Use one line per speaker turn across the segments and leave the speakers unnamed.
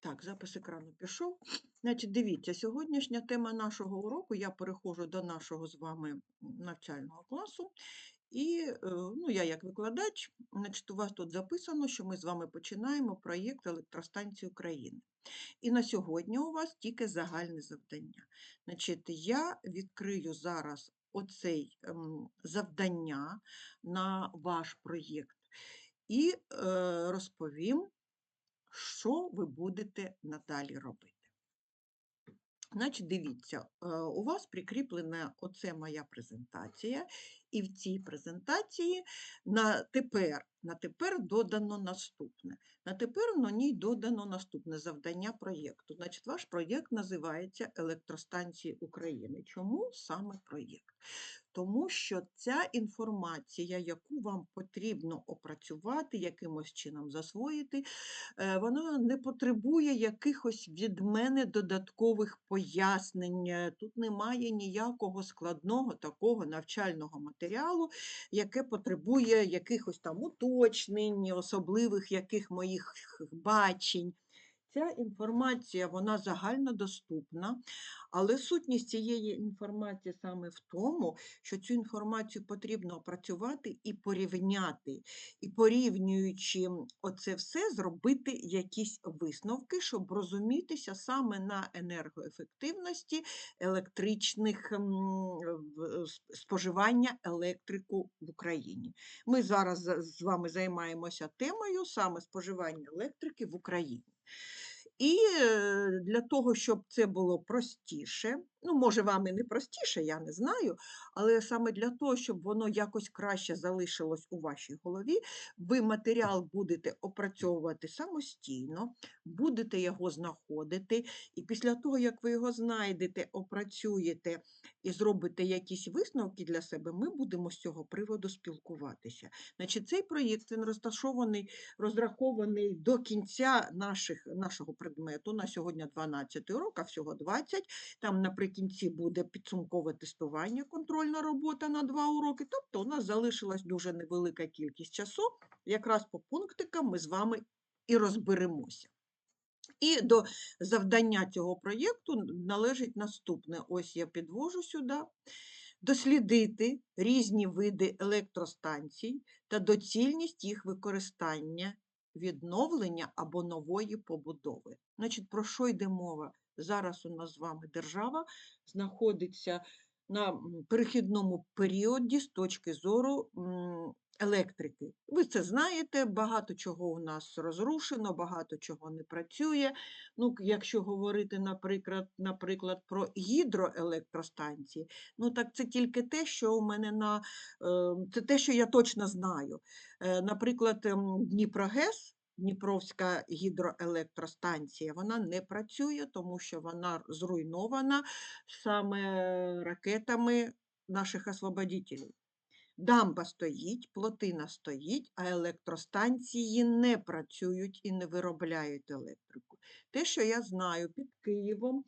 Так, запис екрану пішов. Значить, дивіться, сьогоднішня тема нашого уроку, я переходжу до нашого з вами навчального класу. І е, ну, я як викладач, значить, у вас тут записано, що ми з вами починаємо проєкт електростанції України. І на сьогодні у вас тільки загальне завдання. Значить, я відкрию зараз оцей ем, завдання на ваш проєкт і е, розповім, що ви будете надалі робити. Значить, дивіться, е, у вас прикріплена оце моя презентація, і в цій презентації на тепер, на тепер додано наступне. На тепер на ній додано наступне завдання проєкту. Значить, ваш проєкт називається Електростанції України. Чому саме проєкт? Тому що ця інформація, яку вам потрібно опрацювати, якимось чином засвоїти, е, вона не потребує якихось від мене додаткових пояснень. е, Тут немає ніякого складного такого навчального матеріалу, яке потребує якихось там уточнень, особливих яких моїх бачень. Ця інформація вона загальнодоступна, але сутність цієї інформації саме в тому, що цю інформацію потрібно опрацювати і порівняти, і порівнюючи оце все, зробити якісь висновки, щоб розумітися саме на енергоефективності електричних споживання електрику в Україні. Ми зараз з вами займаємося темою саме споживання електрики в Україні. І е, для того, щоб це було простіше, ну, може, вам і не простіше, я не знаю, але саме для того, щоб воно якось краще залишилось у вашій голові, ви матеріал будете опрацьовувати самостійно, будете його знаходити, і після того, як ви його знайдете, опрацюєте і зробите якісь висновки для себе, ми будемо з цього приводу спілкуватися. Значить, цей проєкт він розташований розрахований до кінця наших, нашого предмету. На сьогодні 12 урок, а всього 20. Там наприкінці буде підсумкове тестування, контрольна робота на два уроки. Тобто у нас залишилась дуже невелика кількість часу. Якраз по пунктикам ми з вами і розберемося. І до завдання цього проєкту належить наступне. Ось я підвожу сюди. Дослідити різні види електростанцій та доцільність їх використання, відновлення або нової побудови. Значить, про що йде мова? Зараз у нас з вами держава знаходиться на перехідному періоді з точки зору електрики. Ви це знаєте, багато чого у нас розрушено, багато чого не працює. Ну, якщо говорити, наприклад, наприклад, про гідроелектростанції, ну так це тільки те, що у мене на е, це те, що я точно знаю. Е, Наприклад, ем, Дніпрогес, Дніпровська гідроелектростанція, вона не працює, тому що вона зруйнована саме ракетами наших освободителів. Дамба стоїть, плотина стоїть, а електростанції не працюють і не виробляють електрику. Те, що я знаю, під Києвом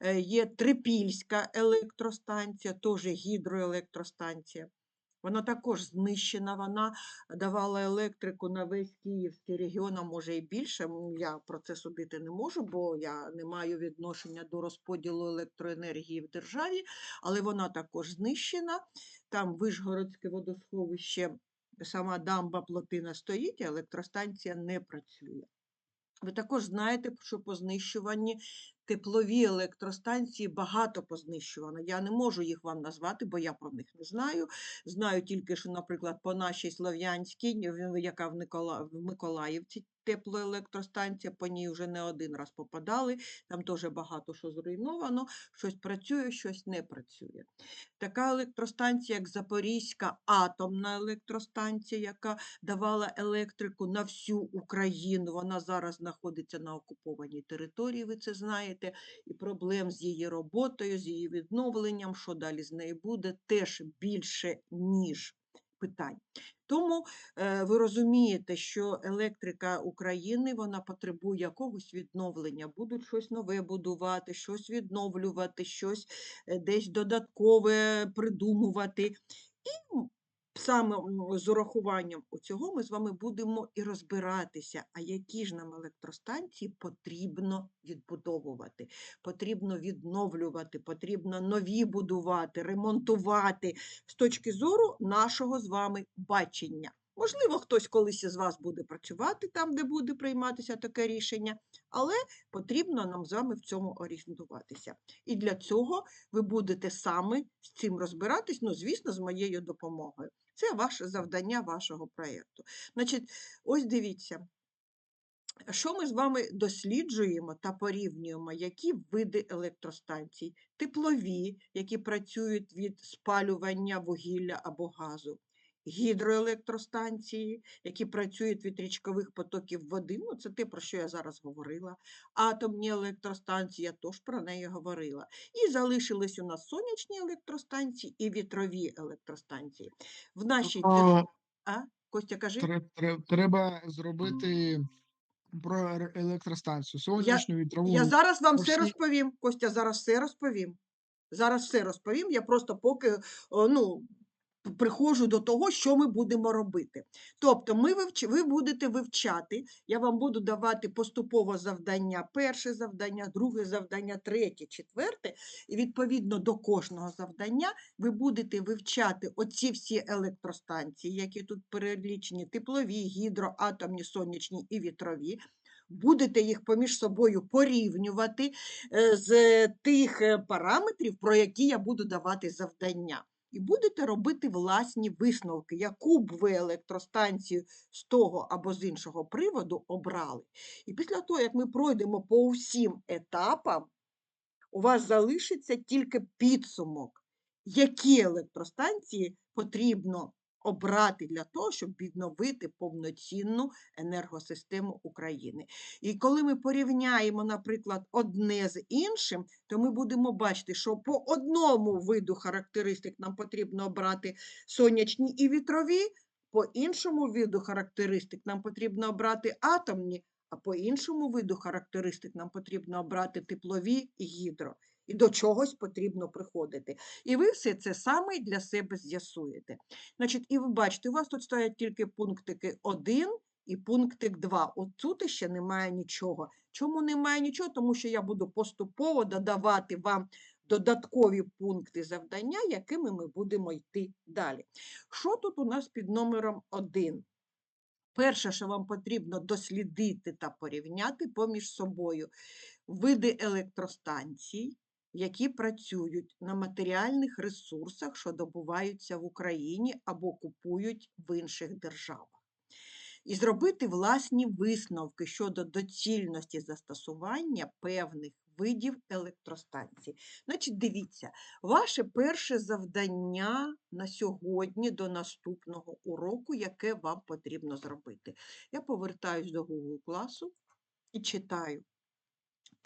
е, є Трипільська електростанція, теж гідроелектростанція. Вона також знищена, вона давала електрику на весь Київський регіон, а може і більше. Я про це судити не можу, бо я не маю відношення до розподілу електроенергії в державі, але вона також знищена. Там Вишгородське водосховище, сама дамба плотина стоїть, а електростанція не працює. Ви також знаєте, що по знищуванні теплові електростанції багато познищувано. Я не можу їх вам назвати, бо я про них не знаю. Знаю тільки, що, наприклад, по нашій Слов'янській, яка в Миколаївці теплоелектростанція, по ній вже не один раз попадали. Там теж багато що зруйновано, щось працює, щось не працює. Така електростанція, як Запорізька атомна електростанція, яка давала електрику на всю Україну. Вона зараз знаходиться на окупованій території, ви це знаєте, і проблем з її роботою, з її відновленням, що далі з нею буде, теж більше, ніж питань. Тому е, ви розумієте, що електрика України вона потребує якогось відновлення, будуть щось нове будувати, щось відновлювати, щось е, десь додаткове придумувати. І саме з урахуванням у цього ми з вами будемо і розбиратися, а які ж нам електростанції потрібно відбудовувати, потрібно відновлювати, потрібно нові будувати, ремонтувати з точки зору нашого з вами бачення. Можливо, хтось колись із вас буде працювати там, де буде прийматися таке рішення, але потрібно нам з вами в цьому орієнтуватися. І для цього ви будете саме з цим розбиратись, ну, звісно, з моєю допомогою. Це ваше завдання вашого проєкту. Значить, ось дивіться, що ми з вами досліджуємо та порівнюємо, які види електростанцій, теплові, які працюють від спалювання вугілля або газу, гідроелектростанції, які працюють від річкових потоків води, ну це те, про що я зараз говорила, атомні електростанції, я теж про неї говорила. І залишились у нас сонячні електростанції і вітрові електростанції. В нашій дис-
Тобто
а? Костя, кажи.
тре- тре- треба зробити про електростанцію, сонячну, вітрову.
Я зараз вам
по
все розповім. Костя, зараз все розповім. Зараз все розповім. Я просто поки ну, приходжу до того, що ми будемо робити. Тобто, ми вивч... ви будете вивчати, я вам буду давати поступово завдання, перше завдання, друге завдання, третє, четверте. І відповідно до кожного завдання ви будете вивчати оці всі електростанції, які тут перелічені: теплові, гідро, атомні, сонячні і вітрові. Будете їх поміж собою порівнювати е, з тих е, параметрів, про які я буду давати завдання. І будете робити власні висновки, яку б ви електростанцію з того або з іншого приводу обрали. І після того, як ми пройдемо по всім етапам, у вас залишиться тільки підсумок, які електростанції потрібно обрати для того, щоб відновити повноцінну енергосистему України. І коли ми порівняємо, наприклад, одне з іншим, то ми будемо бачити, що по одному виду характеристик нам потрібно обрати сонячні і вітрові, по іншому виду характеристик нам потрібно обрати атомні, а по іншому виду характеристик нам потрібно обрати теплові і гідро. І до чогось потрібно приходити. І ви все це саме для себе з'ясуєте. Значить, і ви бачите, у вас тут стоять тільки пунктики 1 і пунктик 2. От тут ще немає нічого. Чому немає нічого? Тому що я буду поступово додавати вам додаткові пункти завдання, якими ми будемо йти далі. Що тут у нас під номером 1? Перше, що вам потрібно дослідити та порівняти поміж собою види електростанцій, які працюють на матеріальних ресурсах, що добуваються в Україні або купують в інших державах. І зробити власні висновки щодо доцільності застосування певних видів електростанцій. Значить, дивіться, ваше перше завдання на сьогодні до наступного уроку, яке вам потрібно зробити. Я повертаюсь до Google класу і читаю.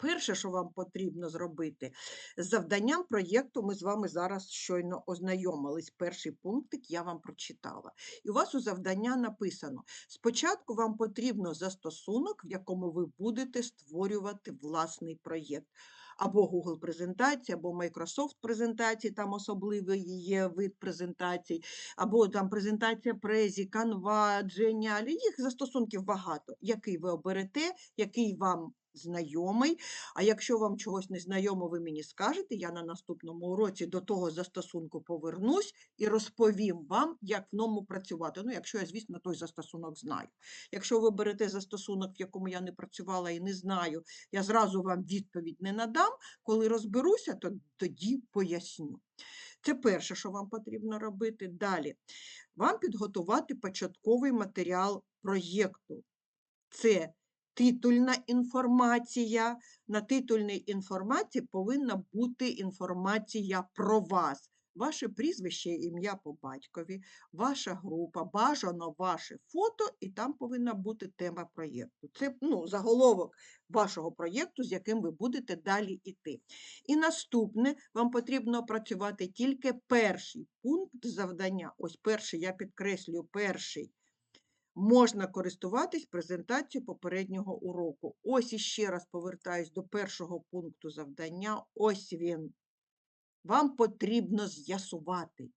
Перше, що вам потрібно зробити, з завданням проєкту ми з вами зараз щойно ознайомились. Перший пунктик я вам прочитала. І у вас у завдання написано: спочатку вам потрібно застосунок, в якому ви будете створювати власний проєкт. Або Google презентації, або Microsoft презентації, там особливий є вид презентацій, або там презентація Презі, Canva, Genial. Їх застосунків багато. Який ви оберете, який вам знайомий. А якщо вам чогось не ви мені скажете, я на наступному уроці до того застосунку повернусь і розповім вам, як в ньому працювати. Ну, якщо я, звісно, той застосунок знаю. Якщо ви берете застосунок, в якому я не працювала і не знаю, я зразу вам відповідь не надам. Коли розберуся, то тоді поясню. Це перше, що вам потрібно робити. Далі. Вам підготувати початковий матеріал проєкту. Це титульна інформація. На титульній інформації повинна бути інформація про вас. Ваше прізвище, ім'я по батькові, ваша група, бажано ваше фото, і там повинна бути тема проєкту. Це ну, заголовок вашого проєкту, з яким ви будете далі йти. І наступне, вам потрібно опрацювати тільки перший пункт завдання. Ось перший, я підкреслюю, перший можна користуватись презентацією попереднього уроку. Ось іще раз повертаюсь до першого пункту завдання. Ось він. Вам потрібно з'ясувати,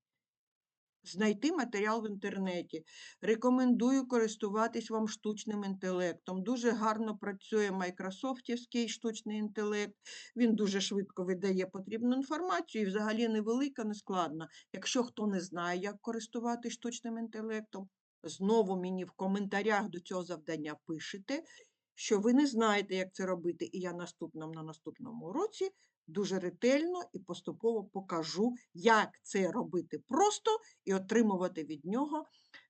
знайти матеріал в інтернеті. Рекомендую користуватись вам штучним інтелектом. Дуже гарно працює майкрософтівський штучний інтелект. Він дуже швидко видає потрібну інформацію і взагалі невелика, не складна. Якщо хто не знає, як користуватись штучним інтелектом, знову мені в коментарях до цього завдання пишете, що ви не знаєте, як це робити, і я наступному на наступному уроці дуже ретельно і поступово покажу, як це робити просто і отримувати від нього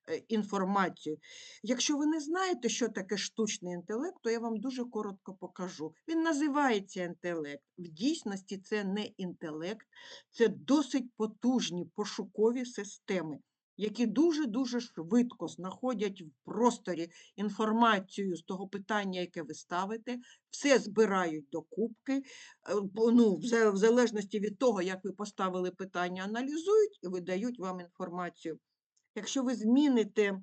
е, інформацію. Якщо ви не знаєте, що таке штучний інтелект, то я вам дуже коротко покажу. Він називається інтелект. В дійсності це не інтелект, це досить потужні пошукові системи, які дуже-дуже швидко знаходять в просторі інформацію з того питання, яке ви ставите, все збирають до кубки, е, ну, в залежності від того, як ви поставили питання, аналізують і видають вам інформацію. Якщо ви зміните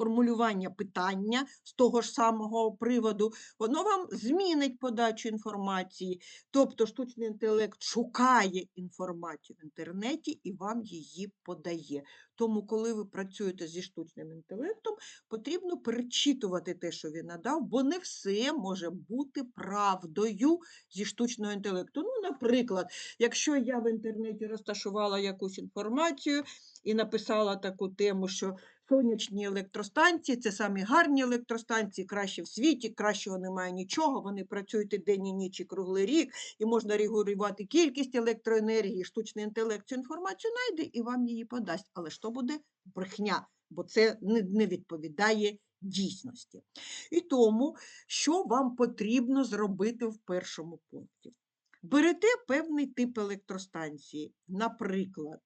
формулювання питання з того ж самого приводу, воно вам змінить подачу інформації. Тобто штучний інтелект шукає інформацію в інтернеті і вам її подає. Тому, коли ви працюєте зі штучним інтелектом, потрібно перечитувати те, що він надав, бо не все може бути правдою зі штучного інтелекту. Ну, наприклад, якщо я в інтернеті розташувала якусь інформацію і написала таку тему, що сонячні електростанції це самі гарні електростанції, кращі в світі, кращого немає нічого. Вони працюють і день, і ніч, і круглий рік, і можна регулювати кількість електроенергії. Штучний інтелект цю інформацію знайде і вам її подасть. Але то буде брехня, бо це не відповідає дійсності. І тому, що вам потрібно зробити в першому пункті? Берете певний тип електростанції, наприклад,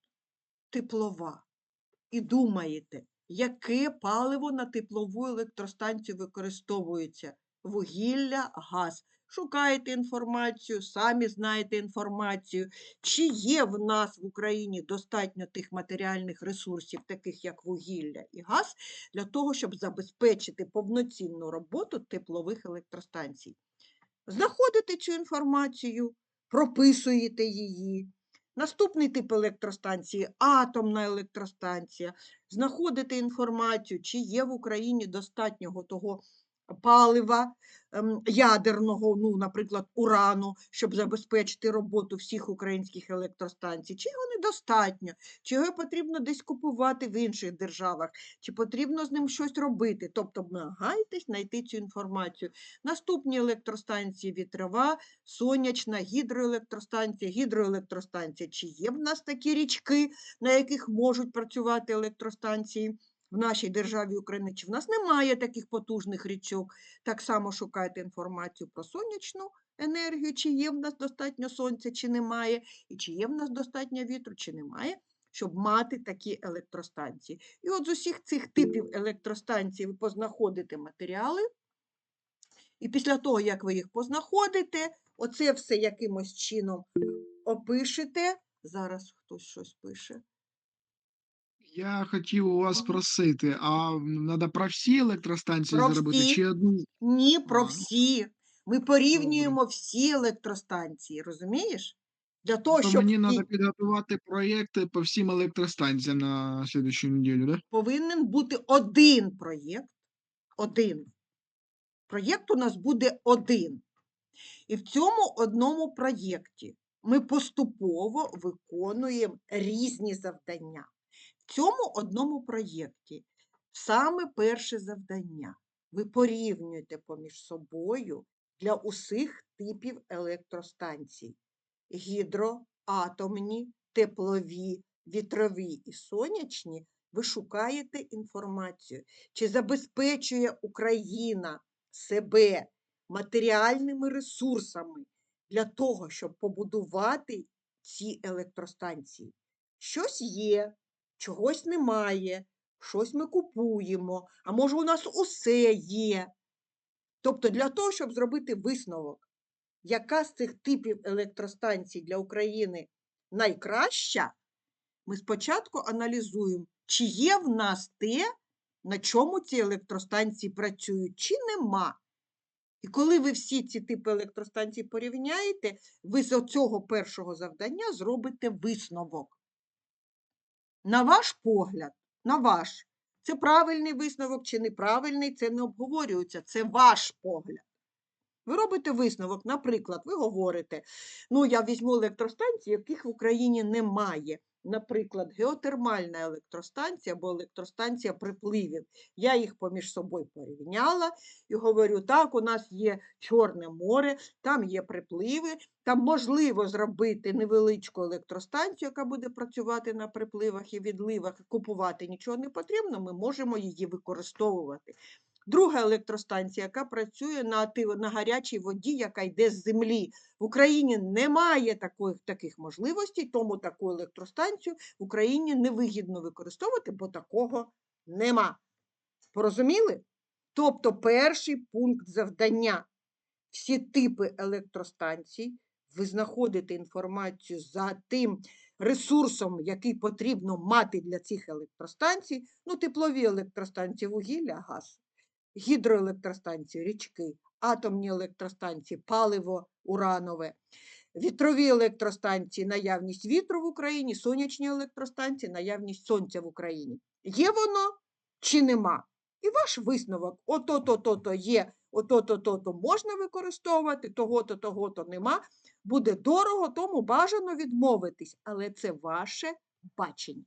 теплова, і думаєте, яке паливо на теплову електростанцію використовується? Вугілля, газ. Шукаєте інформацію, самі знаєте інформацію, чи є в нас в Україні достатньо тих матеріальних ресурсів, таких як вугілля і газ, для того, щоб забезпечити повноцінну роботу теплових електростанцій. Знаходите цю інформацію, прописуєте її. Наступний тип електростанції атомна електростанція. Знаходите інформацію, чи є в Україні достатнього того палива ем, ядерного, ну, наприклад, урану, щоб забезпечити роботу всіх українських електростанцій, чи його недостатньо, чи його потрібно десь купувати в інших державах, чи потрібно з ним щось робити. Тобто намагайтесь знайти цю інформацію. Наступні електростанції вітрова, сонячна, гідроелектростанція, гідроелектростанція. Чи є в нас такі річки, на яких можуть працювати електростанції? В нашій державі України, чи в нас немає таких потужних річок, так само шукайте інформацію про сонячну енергію, чи є в нас достатньо сонця, чи немає, і чи є в нас достатньо вітру, чи немає, щоб мати такі електростанції. І от з усіх цих типів електростанцій ви познаходите матеріали, і після того, як ви їх познаходите, оце все якимось чином опишете. Зараз хтось щось пише.
Я хотів у вас спросити, а треба про всі електростанції
Про
зробити
всі.
чи одну?
Ні, про
А, ну,
всі. Ми порівнюємо всі електростанції, розумієш? Для того,
То
щоб
мені
і
треба підготувати проєкти по всім електростанціям на слідущу неділю, да?
повинен бути один проєкт. Один. Проєкт у нас буде один. І в цьому одному проєкті ми поступово виконуємо різні завдання. В цьому одному проєкті саме перше завдання. Ви порівнюєте поміж собою для усіх типів електростанцій: гідроатомні, теплові, вітрові і сонячні. Ви шукаєте інформацію, чи забезпечує Україна себе матеріальними ресурсами для того, щоб побудувати ці електростанції. Щось є, чогось немає, щось ми купуємо, а може у нас усе є. Тобто для того, щоб зробити висновок, яка з цих типів електростанцій для України найкраща, ми спочатку аналізуємо, чи є в нас те, на чому ці електростанції працюють, чи нема. І коли ви всі ці типи електростанцій порівняєте, ви з цього першого завдання зробите висновок. На ваш погляд, на ваш, це правильний висновок чи неправильний, це не обговорюється, це ваш погляд. Ви робите висновок, наприклад, ви говорите, ну я візьму електростанції, яких в Україні немає. Наприклад, геотермальна електростанція або електростанція припливів. Я їх поміж собою порівняла і говорю: так, у нас є Чорне море, там є припливи, там можливо зробити невеличку електростанцію, яка буде працювати на припливах і відливах, купувати нічого не потрібно, ми можемо її використовувати. Друга електростанція, яка працює на, на гарячій воді, яка йде з землі. В Україні немає такої, таких можливостей, тому таку електростанцію в Україні невигідно використовувати, бо такого нема. Порозуміли? Тобто перший пункт завдання. Всі типи електростанцій, ви знаходите інформацію за тим ресурсом, який потрібно мати для цих електростанцій, ну, теплові електростанції, вугілля, газ, гідроелектростанції, річки, атомні електростанції, паливо уранове, вітрові електростанції, наявність вітру в Україні, сонячні електростанції, наявність сонця в Україні. Є воно чи нема? І ваш висновок: ото-то, то-то є, ото-то, то-то можна використовувати, того-то, того-то нема. Буде дорого, тому бажано відмовитись, але це ваше бачення.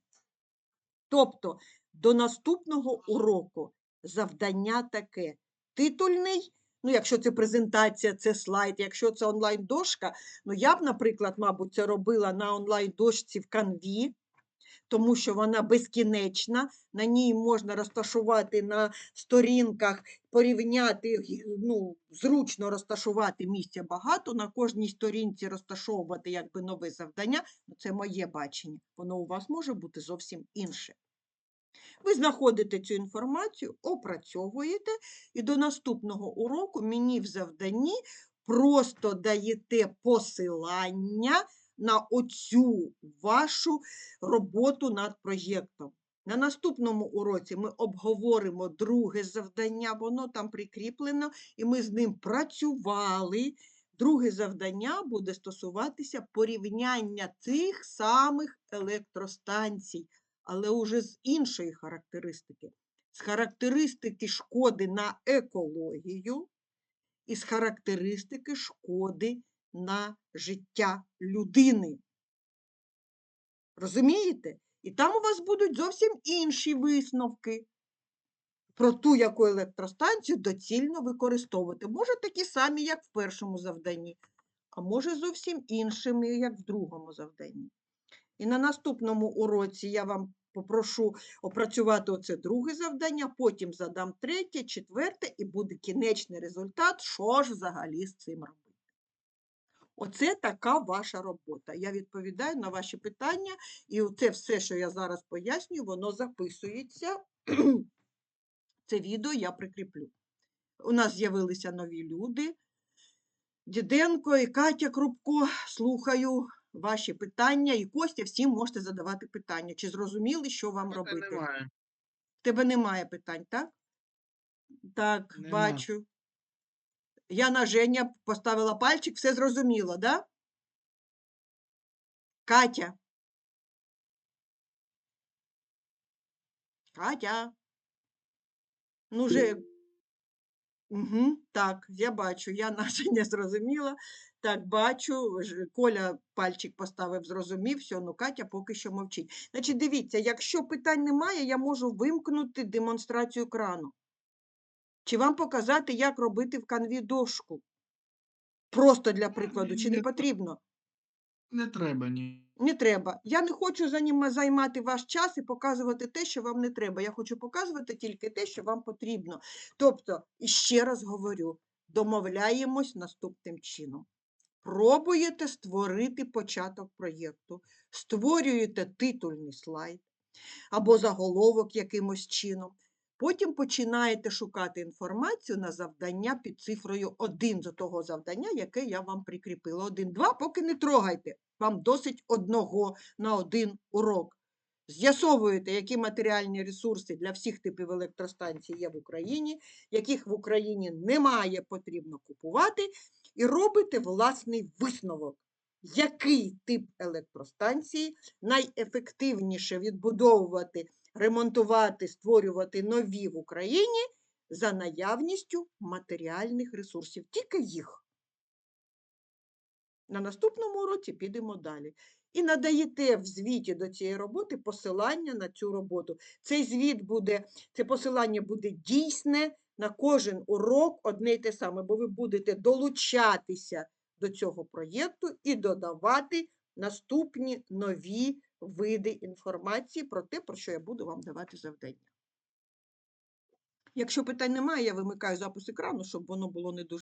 Тобто до наступного уроку завдання таке: титульний, ну, якщо це презентація, це слайд, якщо це онлайн-дошка, ну я б, наприклад, мабуть, це робила на онлайн-дошці в канві, тому що вона безкінечна, на ній можна розташувати на сторінках, порівняти, ну, зручно розташувати місця багато, на кожній сторінці розташовувати якби нове завдання. Ну, Це моє бачення. Воно у вас може бути зовсім інше. Ви знаходите цю інформацію, опрацьовуєте, і до наступного уроку мені в завданні просто даєте посилання на оцю вашу роботу над проєктом. На наступному уроці ми обговоримо друге завдання, воно там прикріплено, і ми з ним працювали. Друге завдання буде стосуватися порівняння тих самих електростанцій, але уже з іншої характеристики. З характеристики шкоди на екологію і з характеристики шкоди на життя людини. Розумієте? І там у вас будуть зовсім інші висновки про ту, яку електростанцію доцільно використовувати. Може, такі самі, як в першому завданні, а може зовсім іншими, як в другому завданні. І на наступному уроці я вам попрошу опрацювати оце друге завдання, потім задам третє, четверте, і буде кінечний результат, що ж взагалі з цим робити. Оце така ваша робота. Я відповідаю на ваші питання, і це все, що я зараз пояснюю, воно записується. Це відео я прикріплю. У нас з'явилися нові люди. Діденко і Катя Крупко, слухаю ваші питання. І Костя, всім можете задавати питання. Чи зрозуміли, що вам
Мене
робити?
немає.
Тебе немає питань, так? Так,
Нема.
бачу. Я на Женя поставила пальчик, все зрозуміло, да? Катя. Катя. Ну, же. Угу, так, я бачу, я наша не зрозуміла. Так, бачу, Коля пальчик поставив, зрозумів, все, ну Катя поки що мовчить. Значить, дивіться, якщо питань немає, я можу вимкнути демонстрацію екрану. Чи вам показати, як робити в канві дошку? Просто для прикладу, чи не потрібно?
Не треба ні.
Не треба. Я не хочу займати ваш час і показувати те, що вам не треба. Я хочу показувати тільки те, що вам потрібно. Тобто, ще раз говорю, домовляємось наступним чином. Пробуєте створити початок проєкту, створюєте титульний слайд або заголовок якимось чином. Потім починаєте шукати інформацію на завдання під цифрою 1 до того завдання, яке я вам прикріпила. 1, 2, поки не трогайте. Вам досить одного на один урок. З'ясовуєте, які матеріальні ресурси для всіх типів електростанцій є в Україні, яких в Україні немає, потрібно купувати, і робите власний висновок. який тип електростанції найефективніше відбудовувати, ремонтувати, створювати нові в Україні за наявністю матеріальних ресурсів, тільки їх. На наступному уроці підемо далі. І надаєте в звіті до цієї роботи посилання на цю роботу. Цей звіт буде, це посилання буде дійсне на кожен урок одне й те саме, бо ви будете долучатися до цього проєкту і додавати наступні нові види інформації про те, про що я буду вам давати завдання. Якщо питань немає, я вимикаю запис екрану, щоб воно було не дуже.